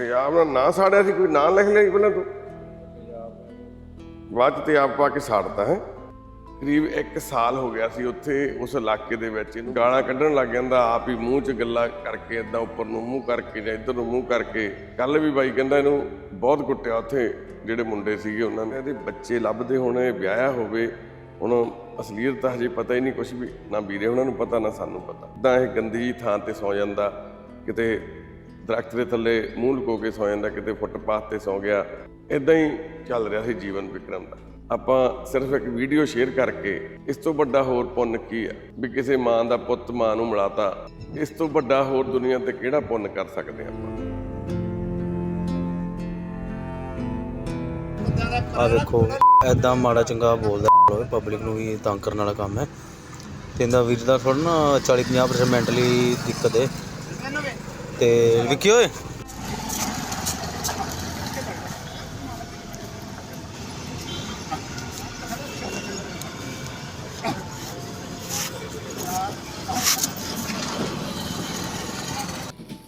ਪੰਜਾਬ ਦਾ ਨਾਂ ਸਾੜਿਆ ਸੀ, ਕੋਈ ਨਾਂ ਲਿਖ ਲਿਆ ਸੀ ਪਹਿਲਾਂ ਤੂੰ? ਬਾਅਦ 'ਚ ਤੇ ਪਾ ਕੇ ਸਾੜਤਾ ਹੈ। ਕਰੀਬ 1 ਸਾਲ ਹੋ ਗਿਆ ਸੀ ਉੱਥੇ, ਉਸ ਇਲਾਕੇ ਦੇ ਵਿੱਚ। ਇਹਨੂੰ ਗਾਲਾਂ ਕੱਢਣ ਲੱਗ ਜਾਂਦਾ, ਆਪ ਹੀ ਮੂੰਹ 'ਚ ਗੱਲਾਂ ਕਰਕੇ ਇਦਾਂ ਉੱਪਰ ਨੂੰ ਮੂੰਹ ਕਰਕੇ ਜਾਂ ਇੱਧਰ ਨੂੰ ਮੂੰਹ ਕਰਕੇ। ਕੱਲ ਵੀ ਬਾਈ ਕਹਿੰਦਾ ਇਹਨੂੰ ਬਹੁਤ ਕੁੱਟਿਆ ਉੱਥੇ, ਜਿਹੜੇ ਮੁੰਡੇ ਸੀਗੇ ਉਹਨਾਂ ਨੇ। ਇਹਦੇ ਬੱਚੇ ਲੱਭਦੇ ਹੋਣੇ, ਵਿਆਹਿਆ ਹੋਵੇ। ਹੁਣ ਅਸਲੀਅਤ ਤਾਂ ਹਜੇ ਪਤਾ ਹੀ ਨਹੀਂ ਕੁਝ ਵੀ, ਨਾ ਵੀਰੇ ਉਹਨਾਂ ਨੂੰ ਪਤਾ, ਨਾ ਸਾਨੂੰ ਪਤਾ। ਤਾਂ ਇਹ ਗੰਦੀ ਥਾਂ ਤੇ ਸੌ ਜਾਂਦਾ, ਕਿਤੇ ਦਰਖਤ ਦੇ ਥੱਲੇ ਮੂੰਹ ਲੁਕੋ ਕੇ ਸੌ ਜਾਂਦਾ, ਕਿਤੇ ਫੁੱਟਪਾਥ ਤੇ ਸੌ ਗਿਆ। ਇਦਾਂ ਹੀ ਚੱਲ ਰਿਹਾ ਸੀ ਜੀਵਨ ਵਿਕਰਮ ਦਾ। ਆਪਾਂ ਸਿਰਫ ਇੱਕ ਵੀਡੀਓ ਸ਼ੇਅਰ ਕਰਕੇ ਇਸ ਤੋਂ ਵੱਡਾ ਹੋਰ ਪੁੰਨ ਕੀ ਆ ਵੀ ਕਿਸੇ ਮਾਂ ਦਾ ਪੁੱਤ ਮਾਂ ਨੂੰ ਮਿਲਾਤਾ, ਇਸ ਤੋਂ ਵੱਡਾ ਹੋਰ ਦੁਨੀਆ ਤੇ ਕਿਹੜਾ ਪੁੰਨ ਕਰ ਸਕਦੇ ਆਪਾਂ? ਆ ਵੇਖੋ ਐਦਾਂ ਮਾੜਾ ਚੰਗਾ ਬੋਲਦਾ ਪਬਲਿਕ ਨੂੰ ਵੀ ਤੰਗ ਕਰਨ ਵਾਲਾ ਕੰਮ ਹੈ। ਤੇ ਇਹਦਾ ਵੀਰ ਦਾ ਥੋੜਾ ਨਾ 40 50% ਮੈਂਟਲੀ ਦਿੱਕਤ ਹੈ। ਤੇ ਵਿੱਕੀ ਓਏ।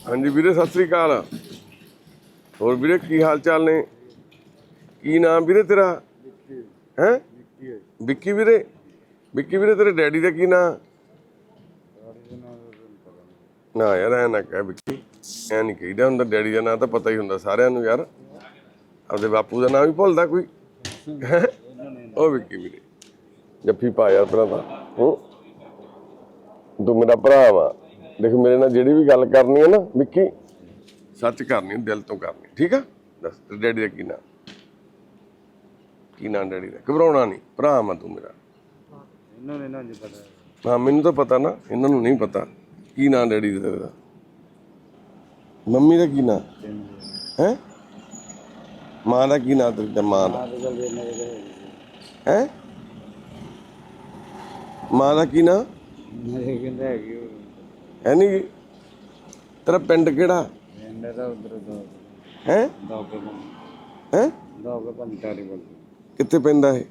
ਹਾਂਜੀ ਵੀਰੇ, ਸਤਿ ਸ੍ਰੀ ਅਕਾਲ। ਹੋਰ ਵੀਰੇ, ਕੀ ਹਾਲ ਚਾਲ ਨੇ? ਕੀ ਨਾਮ ਵੀਰੇ ਤੇਰਾ? ਹੈ? ਵਿੱਕੀ ਵੀਰੇ। ਵਿੱਕੀ ਵੀਰੇ, ਤੇਰੇ ਡੈਡੀ ਦਾ ਕੀ ਨਾਮ ਨਾ ਯਾਰ ਐ ਨਾ ਕਹਿ ਵਿੱਕੀ ਐ ਨਹੀਂ ਕਹੀਦਾ ਹੁੰਦਾ ਡੈਡੀ ਦਾ ਨਾਂ ਤਾਂ ਪਤਾ ਹੀ ਹੁੰਦਾ ਸਾਰਿਆਂ ਨੂੰ ਯਾਰ। ਆਪਦੇ ਬਾਪੂ ਦਾ ਨਾਂ ਵੀ ਭੁੱਲਦਾ ਕੋਈ। ਹੈਂ? ਉਹ ਵਿੱਕੀ ਵੀਰੇ। ਜੱਫੀ ਪਾ ਯਾਰ ਭਰਾ ਦਾ ਹੂੰ? ਤੂੰ ਮੇਰਾ ਭਰਾ ਵਾ। ਦੇਖ ਮੇਰੇ ਨਾਲ ਜਿਹੜੀ ਵੀ ਗੱਲ ਕਰਨੀ ਹੈ ਨਾ ਵਿੱਕੀ ਸੱਚ ਕਰਨੀ ਦਿਲ ਤੋਂ ਕਰਨੀ ਠੀਕ ਆ? ਦੱਸ ਤੇਰੇ ਡੈਡੀ ਦਾ ਕੀ ਨਾਂ? ਕੀ ਨਾਂ ਡੈਡੀ ਦਾ? ਘਬਰਾਉਣਾ ਨਹੀਂ ਭਰਾ ਵਾ ਤੂੰ ਮੇਰਾ। ਇਹਨਾਂ ਨੇ ਨਾ ਜੀ ਪਤਾ ਹਾਂ ਮੈਨੂੰ ਤਾਂ ਪਤਾ ਨਾ ਇਹਨਾਂ ਨੂੰ ਨਹੀਂ ਪਤਾ। ਕੀ ਨਾਂ ਡੈਡੀ ਦਾ ਮੰਮੀ ਦਾ ਕੀ ਨਾਂ? ਹੈ? ਮਾਂ ਦਾ ਕੀ ਨਾਂ ਤੇਰੀ ਦਾ ਮਾਂ ਦਾ? ਹੈ? ਮਾਂ ਦਾ ਕੀ ਨਾਂ? ਮੇਰੇ ਕਹਿੰਦਾ ਹੈਗੀ ਹੈ ਨਹੀਂ ਤੇਰਾ ਪਿੰਡ ਕਿਹੜਾ? ਇਹਨੇ ਦਾ ਉਧਰ ਦੋ ਹੈ? ਦੋਗੇ ਹੈ? ਦੋਗੇ ਪੰਤਾਰੀ ਬੋਲ ਕਿੱਥੇ ਪੈਂਦਾ ਇਹ?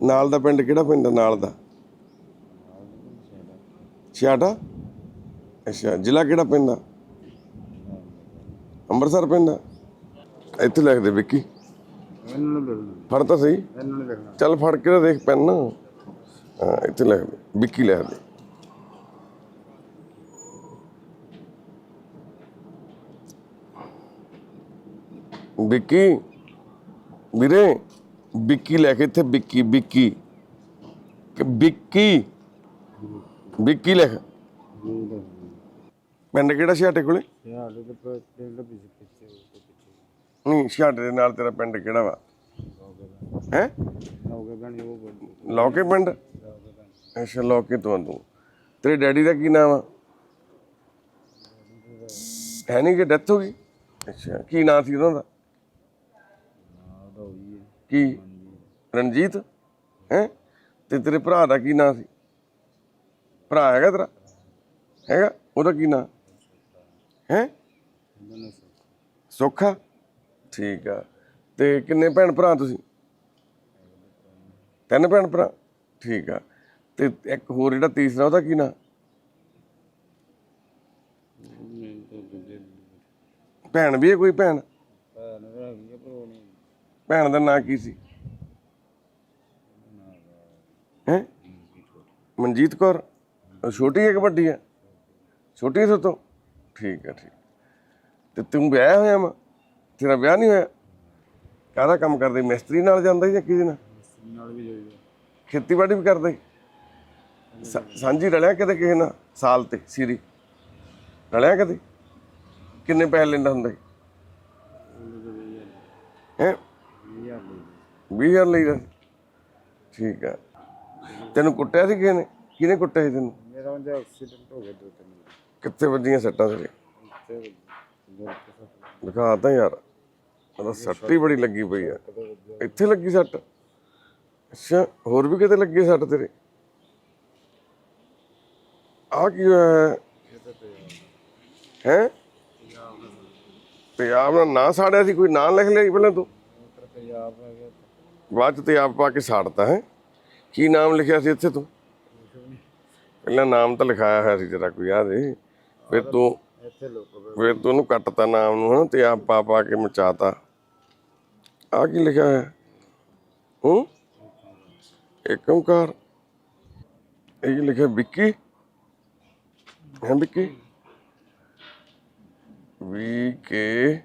ਨਾਲ ਦਾ ਪਿੰਡ ਕਿਹੜਾ ਪੈਂਦਾ ਨਾਲ ਦਾ? ਛਿਆਟਾ ਅੱਛਾ ਜ਼ਿਲ੍ਹਾ ਕਿਹੜਾ ਪੈਂਦਾ ਅੰਮ੍ਰਿਤਸਰ ਪੈਂਦਾ ਇੱਥੇ ਲਿਖ ਦੇ ਵਿੱਕੀ। ਫੜ ਤਾਂ ਸਹੀ। ਚੱਲ ਫੜ ਕੇ ਤਾਂ ਦੇਖ ਪੈਨ ਹਾਂ ਇੱਥੇ ਲਿਖ ਦੇ। ਵਿੱਕੀ ਲਿਖ ਦੇ। ਵਿੱਕੀ? ਵੀਰੇ ਵਿੱਕੀ ਲੈ ਕੇ ਇੱਥੇ ਵਿੱਕੀ ਵਿੱਕੀ। ਕਿ ਵਿੱਕੀ? ਵਿੱਕੀ ਲਿਖ? ਪਿੰਡ ਕਿਹੜਾ ਸਿਆਟੇ ਕੋਲੇ? ਯਾਰ ਇਹ ਪਿੱਛੇ ਨਹੀਂ ਸਿਆਟੇ ਦੇ ਨਾਲ ਤੇਰਾ ਪਿੰਡ ਕਿਹੜਾ ਵਾ? ਹੈ? ਦੋਗੇ ਲੌਕੇ ਪਿੰਡ? ਅੱਛਾ, ਲੌਕੇ ਤੋਂ ਤੂੰ ਤੇਰੇ ਡੈਡੀ ਦਾ ਕੀ ਨਾਮ ਆ? ਹੈ ਨਹੀਂ ਕਿ ਡੈਥ ਹੋ ਗਈ? ਅੱਛਾ, ਕੀ ਨਾਂ ਸੀ ਉਹਨਾਂ ਦਾ ਉਹਦਾ? ਕੀ? ਰਣਜੀਤ? ਹੈ? ਤੇ ਤੇਰੇ ਭਰਾ ਦਾ ਕੀ ਨਾਂ ਸੀ? ਭਰਾ ਹੈਗਾ ਤੇਰਾ? ਹੈਗਾ? ਉਹਦਾ ਕੀ ਨਾਂ? ਹੈ? ਇਹਨਾਂ ਸੁੱਖਾ? ਠੀਕ ਆ। ਤੇ ਕਿੰਨੇ ਭੈਣ ਭਰਾ ਤੁਸੀਂ? ਤਿੰਨ ਭੈਣ ਭਰਾ? ਠੀਕ ਆ। ਤੇ ਇੱਕ ਹੋਰ ਜਿਹੜਾ ਤੀਸਰਾ, ਉਹਦਾ ਕੀ ਨਾਂ? ਭੈਣ ਵੀ ਹੈ ਕੋਈ ਭੈਣ? ਭੈਣ ਦਾ ਨਾਂ ਕੀ ਸੀ? ਹੈ? ਮਨਜੀਤ ਕੌਰ? ਛੋਟੀ ਹੈ ਕਿ ਵੱਡੀ ਹੈ? ਛੋਟੀ ਹੈ ਤੋਂ ਠੀਕ ਹੈ ਠੀਕ। ਤੇ ਤੂੰ ਵਿਆਹਿਆ ਹੋਇਆ ਵਾ? ਤੇਰਾ ਵਿਆਹ ਨਹੀਂ ਹੋਇਆ? ਕਾਹਦਾ ਕੰਮ ਕਰਦੇ ਮਿਸਤਰੀ ਨਾਲ ਜਾਂਦਾ ਜਾਂ ਕਿਹਦੇ ਨਾਲ? ਨਾਲ ਵੀ ਜਾਈਦਾ। ਖੇਤੀਬਾੜੀ ਵੀ ਕਰਦਾ ਸੀ? ਸਾ- ਸਾਂਝੀ ਰਲਿਆ ਕਦੇ ਕਿਸੇ ਨਾਲ? ਸਾਲ ਤੇ ਸੀਰੀ। ਰਲਿਆ ਕਦੇ? ਕਿੰਨੇ ਪੈਸੇ ਲੈਂਦਾ ਹੁੰਦਾ ਸੀ? ਹੈ? 20000 ਲਈਦਾ ਸੀ। ਠੀਕ ਆ ਤੈਨੂੰ ਕੁੱਟਿਆ ਸੀ ਕਿਸੇ ਨੇ? ਕਿਹਨੇ ਕੁੱਟਿਆ ਸੀ ਤੈਨੂੰ? ਮੇਰਾ ਉਹਦਾ ਐਕਸੀਡੈਂਟ ਹੋ ਗਿਆ ਦੋ ਤਿੰਨ ਕਿੱਥੇ ਵੱਜੀਆਂ ਸੱਟਾਂ ਤੇਰੇ ਤੇ ਦਿਖਾ ਤਾਂ ਯਾਰ ਉਹਦਾ ਸੱਟ ਹੀ ਬੜੀ ਲੱਗੀ ਪਈ ਆ ਇੱਥੇ ਲੱਗੀ ਸੱਟ ਅੱਛਾ ਹੋਰ ਵੀ ਕਿਤੇ ਲੱਗੀ ਸੱਟ ਤੇਰੇ ਆ ਕੀ ਹੋਇਆ ਹੈ ਪੰਜਾਬ ਦਾ ਨਾਂ ਸਾੜਿਆ ਸੀ ਕੋਈ ਨਾਂ ਲਿਖ ਲਿਆ ਸੀ ਪਹਿਲਾਂ ਤੂੰ ਪੰਜਾਬ ਹੈਗਾ ਬਾਅਦ ਚ ਤੇ ਆਪ ਪਾ ਕੇ ਸਾੜਤਾ ਹੈ ਕੀ ਨਾਮ ਲਿਖਿਆ ਸੀ ਇੱਥੇ ਤੂੰ ਪਹਿਲਾਂ ਨਾਮ ਤਾਂ ਲਿਖਾਇਆ ਹੋਇਆ ਸੀ ਤੇਰਾ ਕੋਈ ਯਾਦ ਹੈ ਫਿਰ ਤੂੰ ਇੱਥੇ ਲੋਕ ਫਿਰ ਤੂੰ ਉਹਨੂੰ ਕੱਟਤਾ ਨਾਮ ਨੂੰ, ਹਨਾ, ਤੇ ਆ ਪਾ ਪਾ ਕੇ ਮਚਾਤਾ। ਆ ਕੀ ਲਿਖਿਆ ਹੈ? ਹੂੰ ਇੱਕ ਓਂਕਾਰ ਇਹ ਲਿਖਿਆ? ਵਿੱਕੀ? ਹੈ ਵਿੱਕੀ? ਵੀ ਕੇ।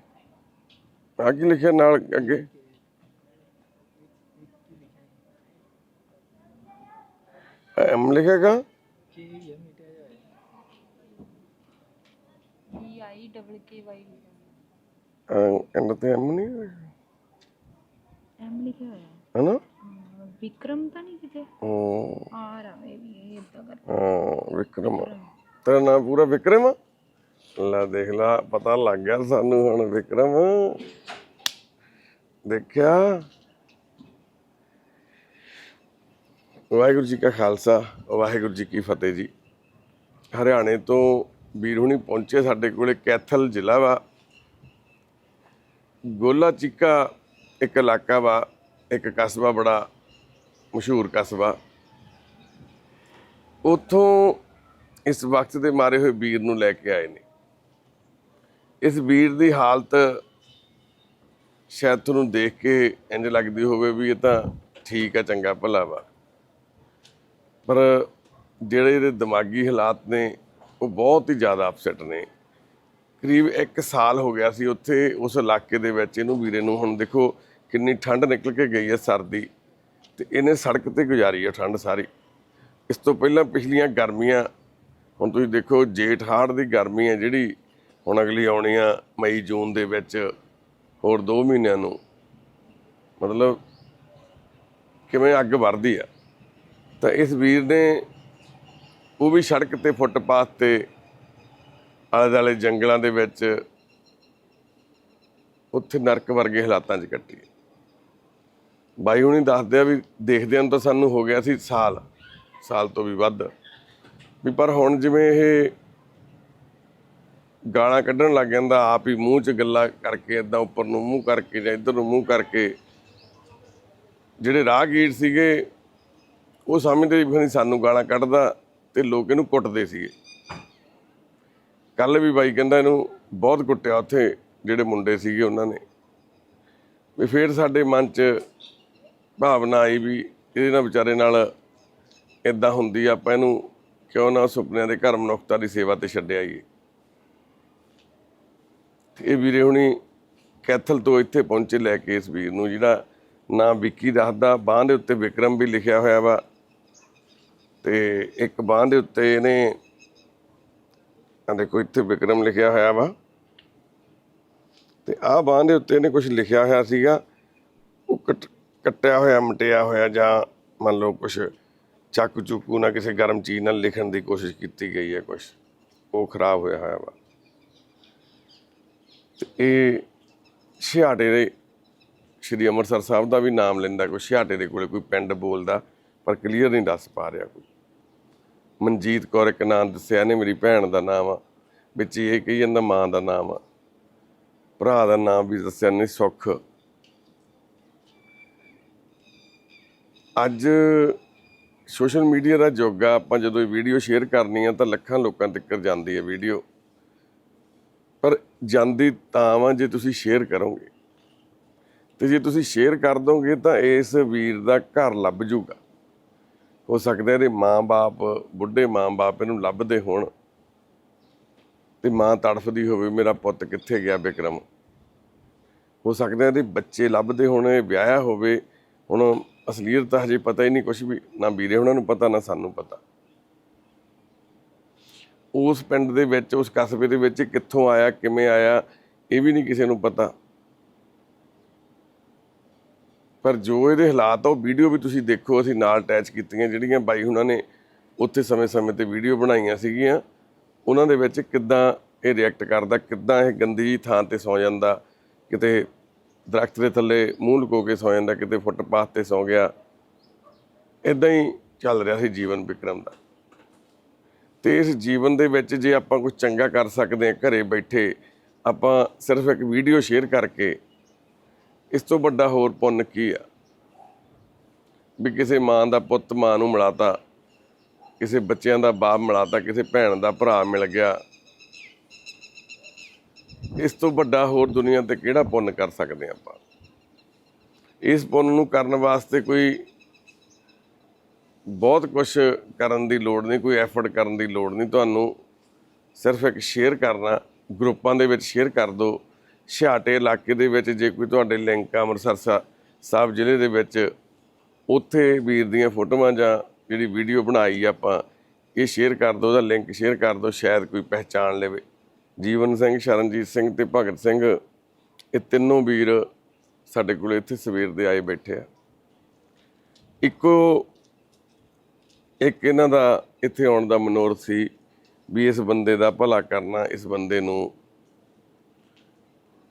ਆ ਕੀ ਲਿਖਿਆ ਨਾਲ ਅੱਗੇ? M ਲਿਖੇਗਾ E I double K Y end ਤੇ ਐਮ ਨਹੀਂ ਲਿਖਿਆ, ਐਮ ਲਿਖਿਆ ਹੋਇਆ। ਹਨਾ? ਹਾਂ, ਵਿਕਰਮ ਤਾਂ ਨਹੀਂ ਕਿਤੇ? ਹੂੰ। ਆ ਰਹਾ ਇਹ ਵੀ ਇਹ ਇਦਾਂ ਕਰ ਹਾਂ ਵਿਕਰਮ। ਤੇਰਾ ਨਾਮ ਪੂਰਾ ਵਿਕਰਮ ਆ? ਲੈ ਦੇਖ ਲਾ ਪਤਾ ਲੱਗ ਗਿਆ ਸਾਨੂੰ ਹੁਣ ਵਿਕਰਮ। ਦੇਖਿਆ? ਵਾਹਿਗੁਰੂ ਜੀ ਕਾ ਖਾਲਸਾ ਵਾਹਿਗੁਰੂ ਜੀ ਕੀ ਫਤਿਹ ਜੀ। ਹਰਿਆਣੇ ਤੋਂ ਵੀਰ ਹੁਣੀ ਪਹੁੰਚੇ, ਸਾਡੇ ਕੋਲੇ ਕੈਥਲ ਜ਼ਿਲ੍ਹਾ ਵਾ। ਗੋਲਾ ਚਿੱਕਾ ਇੱਕ ਇਲਾਕਾ ਵਾ, ਇੱਕ ਕਸਬਾ ਬੜਾ ਮਸ਼ਹੂਰ ਕਸਬਾ। ਉਥੋਂ ਇਸ ਵਕਤ ਦੇ ਮਾਰੇ ਹੋਏ ਵੀਰ ਨੂੰ ਲੈ ਕੇ ਆਏ ਨੇ। ਇਸ ਵੀਰ ਦੀ ਹਾਲਤ ਸ਼ਾਇਦ ਤੁਹਾਨੂੰ ਦੇਖ ਕੇ ਇੰਜ ਲੱਗਦੀ ਹੋਵੇ ਵੀ ਇਹ ਤਾਂ ਠੀਕ ਆ, ਚੰਗਾ ਭਲਾ ਵਾ। ਪਰ ਜਿਹੜੇ ਇਹਦੇ ਦਿਮਾਗੀ ਹਾਲਾਤ ਨੇ, ਉਹ ਬਹੁਤ ਹੀ ਜ਼ਿਆਦਾ ਅਪਸੈਟ ਨੇ। ਕਰੀਬ 1 ਸਾਲ ਹੋ ਗਿਆ ਸੀ ਉੱਥੇ, ਉਸ ਇਲਾਕੇ ਦੇ ਵਿੱਚ ਇਹਨੂੰ ਵੀਰੇ ਨੂੰ। ਹੁਣ ਦੇਖੋ, ਕਿੰਨੀ ਠੰਡ ਨਿਕਲ ਕੇ ਗਈ ਹੈ ਸਰਦੀ, ਤੇ ਇਹਨੇ ਸੜਕ ਤੇ ਗੁਜ਼ਾਰੀ ਹੈ ਠੰਡ ਸਾਰੀ। ਇਸ ਤੋਂ ਪਹਿਲਾਂ ਪਿਛਲੀਆਂ ਗਰਮੀਆਂ, ਹੁਣ ਤੁਸੀਂ ਦੇਖੋ ਜੇਠ ਹਾੜ ਦੀ ਗਰਮੀ ਹੈ ਜਿਹੜੀ, ਹੁਣ ਅਗਲੀ ਆਉਣੀ ਆ ਮਈ, ਜੂਨ ਦੇ ਵਿੱਚ, ਹੋਰ 2 ਮਹੀਨਿਆਂ ਨੂੰ। ਮਤਲਬ ਕਿਵੇਂ ਅੱਗ ਵਰਦੀ ਆ। ਤਾਂ ਇਸ ਵੀਰ ਨੇ ਉਹ ਵੀ ਸੜਕ ਤੇ ਫੁੱਟਪਾਥ ਤੇ ਆਲੇ ਦੁਆਲੇ ਜੰਗਲਾਂ ਦੇ ਵਿੱਚ ਉੱਥੇ ਨਰਕ ਵਰਗੇ ਹਾਲਾਤਾਂ 'ਚ ਕੱਟੀ ਬਾਈ ਹੁਣੀ ਦੱਸਦੇ ਆ ਵੀ ਦੇਖਦਿਆਂ ਨੂੰ ਤਾਂ ਸਾਨੂੰ ਹੋ ਗਿਆ ਸੀ ਸਾਲ ਸਾਲ ਤੋਂ ਵੀ ਵੱਧ। ਵੀ ਪਰ ਹੁਣ ਜਿਵੇਂ ਇਹ ਗਾਲਾਂ ਕੱਢਣ ਲੱਗ ਜਾਂਦਾ, ਆਪ ਹੀ ਮੂੰਹ 'ਚ ਗੱਲਾਂ ਕਰਕੇ ਇਦਾਂ ਉੱਪਰ ਨੂੰ ਮੂੰਹ ਕਰਕੇ ਜਾਂ ਇੱਧਰ ਨੂੰ ਮੂੰਹ ਕਰਕੇ, ਜਿਹੜੇ ਰਾਹਗੀਰ ਸੀਗੇ, ਉਹ ਸਮਝਦੇ ਵੀ ਨਹੀਂ ਸਾਨੂੰ ਗਾਲਾਂ ਕੱਢਦਾ ਤੇ ਲੋਕ ਇਹਨੂੰ ਕੁੱਟਦੇ ਸੀਗੇ। ਕੱਲ ਵੀ ਬਾਈ ਕਹਿੰਦਾ ਇਹਨੂੰ ਬਹੁਤ ਕੁੱਟਿਆ ਉੱਥੇ ਜਿਹੜੇ ਮੁੰਡੇ ਸੀਗੇ ਉਹਨਾਂ ਨੇ। ਵੀ ਫਿਰ ਸਾਡੇ ਮਨ 'ਚ ਭਾਵਨਾ ਆਈ ਵੀ ਇਹਦੇ ਨਾਲ ਵਿਚਾਰੇ ਨਾਲ ਇਦਾਂ ਹੁੰਦੀ ਆ, ਆਪਾਂ ਇਹਨੂੰ ਕਿਉਂ ਨਾ ਸੁਪਨਿਆਂ ਦੇ ਘਰ ਮਨੁੱਖਤਾ ਦੀ ਸੇਵਾ ਤੇ ਛੱਡਿਆ ਆਈਏ ਇਹ ਵੀਰੇ ਹੁਣੀ ਕੈਥਲ ਤੋਂ ਇੱਥੇ ਪਹੁੰਚੇ ਲੈ ਕੇ ਇਸ ਵੀਰ ਨੂੰ ਜਿਹੜਾ ਨਾਂ ਵਿੱਕੀ ਦੱਸਦਾ ਬਾਂਹ ਦੇ ਉੱਤੇ ਵਿਕਰਮ ਵੀ ਲਿਖਿਆ ਹੋਇਆ ਵਾ। ਤੇ ਇੱਕ ਬਾਂਹ ਦੇ ਉੱਤੇ ਇਹਨੇ ਆ ਦੇਖੋ ਇੱਥੇ ਵਿਕਰਮ ਲਿਖਿਆ ਹੋਇਆ ਵਾ। ਤੇ ਆਹ ਬਾਂਹ ਦੇ ਉੱਤੇ ਇਹਨੇ ਕੁਝ ਲਿਖਿਆ ਹੋਇਆ ਸੀਗਾ। ਉਹ ਕੱਟ- ਕੱਟਿਆ ਹੋਇਆ, ਮਟਿਆ ਹੋਇਆ ਜਾਂ ਮੰਨ ਲਓ ਕੁਝ ਚੱਕ ਚੁੱਕੂ ਨਾ ਕਿਸੇ ਗਰਮ ਚੀਜ਼ ਨਾਲ ਲਿਖਣ ਦੀ ਕੋਸ਼ਿਸ਼ ਕੀਤੀ ਗਈ ਹੈ ਕੁਝ ਉਹ ਖਰਾਬ ਹੋਇਆ ਹੋਇਆ ਵਾ। ਤੇ ਇਹ ਛਿਆਟੇ ਦੇ, ਸ਼੍ਰੀ ਅੰਮ੍ਰਿਤਸਰ ਸਾਹਿਬ ਦਾ ਵੀ ਨਾਮ ਲੈਂਦਾ ਕੋਈ ਛਿਆਟੇ ਦੇ ਕੋਲੇ ਕੋਈ ਪਿੰਡ ਬੋਲਦਾ, ਪਰ ਕਲੀਅਰ ਨਹੀਂ ਦੱਸ ਪਾ ਰਿਹਾ ਕੋਈ। ਮਨਜੀਤ ਕੌਰ ਇੱਕ ਨਾਮ ਦੱਸਿਆ ਨੇ, ਮੇਰੀ ਭੈਣ ਦਾ ਨਾਮ ਆ। ਵਿੱਚ ਇਹ ਕਹੀ ਜਾਂਦਾ, ਮਾਂ ਦਾ ਨਾਮ ਆ। ਭਰਾ ਦਾ ਨਾਮ ਵੀ ਦੱਸਿਆ ਨਹੀਂ ਸੁੱਖ। ਅੱਜ ਸੋਸ਼ਲ ਮੀਡੀਆ ਦਾ ਯੁੱਗ ਆ, ਆਪਾਂ ਜਦੋਂ ਇਹ ਵੀਡੀਓ ਸ਼ੇਅਰ ਕਰਨੀ ਆ ਤਾਂ ਲੱਖਾਂ ਲੋਕਾਂ ਤੱਕ ਜਾਂਦੀ ਹੈ ਵੀਡੀਓ। ਪਰ ਜਾਂਦੀ ਤਾਂ ਵਾ ਜੇ ਤੁਸੀਂ ਸ਼ੇਅਰ ਕਰੋਗੇ। ਤੇ ਜੇ ਤੁਸੀਂ ਸ਼ੇਅਰ ਕਰ ਦੋਗੇ ਤਾਂ ਇਸ ਵੀਰ ਦਾ ਘਰ ਲੱਭ ਜੂਗਾ। ਹੋ ਸਕਦਾ ਇਹਦੇ ਮਾਂ-ਬਾਪ, ਬੁੱਢੇ ਮਾਂ-ਬਾਪ ਇਹਨੂੰ ਲੱਭਦੇ ਹੋਣ ਤੇ ਮਾਂ ਤੜਫਦੀ ਹੋਵੇ, ਮੇਰਾ ਪੁੱਤ ਕਿੱਥੇ ਗਿਆ ਵਿਕਰਮ? ਹੋ ਸਕਦਾ ਇਹਦੇ ਬੱਚੇ ਲੱਭਦੇ ਹੋਣ, ਇਹ ਵਿਆਹਿਆ ਹੋਵੇ, ਹੁਣ ਅਸਲੀਅਤ ਤਾਂ ਹਜੇ ਪਤਾ ਹੀ ਨਹੀਂ ਕੁਝ ਵੀ, ਨਾ ਵੀਰੇ ਉਹਨਾਂ ਨੂੰ ਪਤਾ, ਨਾ ਸਾਨੂੰ ਪਤਾ। ਉਸ ਪਿੰਡ ਦੇ ਵਿੱਚ, ਉਸ ਕਸਬੇ ਦੇ ਵਿੱਚ ਕਿੱਥੋਂ ਆਇਆ, ਕਿਵੇਂ ਆਇਆ, ਇਹ ਵੀ ਨਹੀਂ ਕਿਸੇ ਨੂੰ ਪਤਾ। ਪਰ ਜੋ ਇਹਦੇ ਹਾਲਾਤ ਆ, ਉਹ ਵੀਡੀਓ ਵੀ ਤੁਸੀਂ ਦੇਖੋ, ਅਸੀਂ ਨਾਲ ਅਟੈਚ ਕੀਤੀਆਂ ਜਿਹੜੀਆਂ ਬਾਈ ਉਹਨਾਂ ਨੇ ਉੱਥੇ ਸਮੇਂ-ਸਮੇਂ ਤੇ ਵੀਡੀਓ ਬਣਾਈਆਂ ਸੀਗੀਆਂ। ਉਹਨਾਂ ਦੇ ਵਿੱਚ ਕਿੱਦਾਂ ਇਹ ਰਿਐਕਟ ਕਰਦਾ, ਕਿੱਦਾਂ ਇਹ ਗੰਦੀ ਜਿਹੀ ਥਾਂ ਤੇ ਸੌ ਜਾਂਦਾ, ਕਿਤੇ ਦਰਖਤ ਦੇ ਥੱਲੇ ਮੂੰਹ ਲੁਕੋ ਕੇ ਸੌ ਜਾਂਦਾ, ਕਿਤੇ ਫੁੱਟਪਾਥ ਤੇ ਸੌ ਗਿਆ। ਇਦਾਂ ਹੀ ਚੱਲ ਰਿਹਾ ਸੀ ਜੀਵਨ ਵਿਕਰਮ ਦਾ। ਤੇ ਇਸ ਜੀਵਨ ਦੇ ਵਿੱਚ ਜੇ ਆਪਾਂ ਕੁਝ ਚੰਗਾ ਕਰ ਸਕਦੇ ਹਾਂ ਘਰੇ ਬੈਠੇ ਆਪਾਂ ਸਿਰਫ ਇੱਕ ਵੀਡੀਓ ਸ਼ੇਅਰ ਕਰਕੇ ਇਸ ਤੋਂ ਵੱਡਾ ਹੋਰ ਪੁੰਨ ਕੀ ਆ? ਵੀ ਕਿਸੇ ਮਾਂ ਦਾ ਪੁੱਤ ਮਾਂ ਨੂੰ ਮਿਲਾਤਾ, ਕਿਸੇ ਬੱਚਿਆਂ ਦਾ ਬਾਪ ਮਿਲਾਤਾ, ਕਿਸੇ ਭੈਣ ਦਾ ਭਰਾ ਮਿਲ ਗਿਆ। ਇਸ ਤੋਂ ਵੱਡਾ ਹੋਰ ਦੁਨੀਆ ਤੇ ਕਿਹੜਾ ਪੁੰਨ ਕਰ ਸਕਦੇ ਹਾਂ ਆਪਾਂ? ਇਸ ਪੁੰਨ ਨੂੰ ਕਰਨ ਵਾਸਤੇ ਕੋਈ ਬਹੁਤ ਕੁਝ ਕਰਨ ਦੀ ਲੋੜ ਨਹੀਂ, ਕੋਈ ਐਫਰਟ ਕਰਨ ਦੀ ਲੋੜ ਨਹੀਂ। ਤੁਹਾਨੂੰ ਸਿਰਫ ਇੱਕ ਸ਼ੇਅਰ ਕਰਨਾ ਗਰੁੱਪਾਂ ਦੇ ਵਿੱਚ ਸ਼ੇਅਰ ਕਰ ਦਿਓ। ਛਾਟੇ ਇਲਾਕੇ ਦੇ ਵਿੱਚ ਜੇ ਕੋਈ ਤੁਹਾਡੇ ਲਿੰਕ ਆ ਅੰਮ੍ਰਿਤਸਰ ਸਾਹਿਬ ਜ਼ਿਲ੍ਹੇ ਦੇ ਵਿੱਚ, ਉੱਥੇ ਵੀਰ ਦੀਆਂ ਫੋਟੋਆਂ ਜਾਂ ਜਿਹੜੀ ਵੀਡੀਓ ਬਣਾਈ ਆਪਾਂ, ਇਹ ਸ਼ੇਅਰ ਕਰ ਦਿਓ, ਉਹਦਾ ਲਿੰਕ ਸ਼ੇਅਰ ਕਰ ਦਿਓ, ਸ਼ਾਇਦ ਕੋਈ ਪਹਿਚਾਣ ਲਵੇ। ਜੀਵਨ ਸਿੰਘ, ਸ਼ਰਨਜੀਤ ਸਿੰਘ ਤੇ ਭਗਤ ਸਿੰਘ, ਇਹ ਤਿੰਨੋਂ ਵੀਰ ਸਾਡੇ ਕੋਲ ਇੱਥੇ ਸਵੇਰ ਦੇ ਆਏ ਬੈਠੇ ਆ। ਇੱਕੋ, ਇੱਕ ਇਹਨਾਂ ਦਾ ਇੱਥੇ ਆਉਣ ਦਾ ਮਨੋਰਥ ਸੀ ਵੀ ਇਸ ਬੰਦੇ ਦਾ ਭਲਾ ਕਰਨਾ, ਇਸ ਬੰਦੇ ਨੂੰ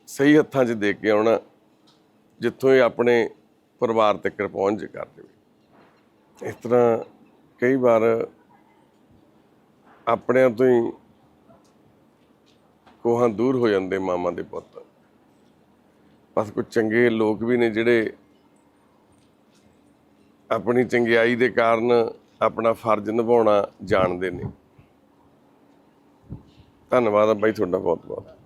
ਸਹੀ ਹੱਥਾਂ 'ਚ ਦੇ ਕੇ ਆਉਣਾ, ਜਿੱਥੋਂ ਇਹ ਆਪਣੇ ਪਰਿਵਾਰ ਤੱਕ ਪਹੁੰਚ ਕਰ ਦੇਵੇ ਇਸ ਤਰ੍ਹਾਂ ਕਈ ਵਾਰ ਆਪਣਿਆਂ ਤੋਂ ਹੀ ਕੋਹਾਂ ਦੂਰ ਹੋ ਜਾਂਦੇ ਮਾਮਾ ਦੇ ਪੁੱਤ। ਬਸ ਕੁਝ ਚੰਗੇ ਲੋਕ ਵੀ ਨੇ ਜਿਹੜੇ ਆਪਣੀ ਚੰਗਿਆਈ ਦੇ ਕਾਰਨ ਆਪਣਾ ਫਰਜ਼ ਨਿਭਾਉਣਾ ਜਾਣਦੇ ਨੇ। ਧੰਨਵਾਦ ਬਾਈ ਤੁਹਾਡਾ ਬਹੁਤ ਬਹੁਤ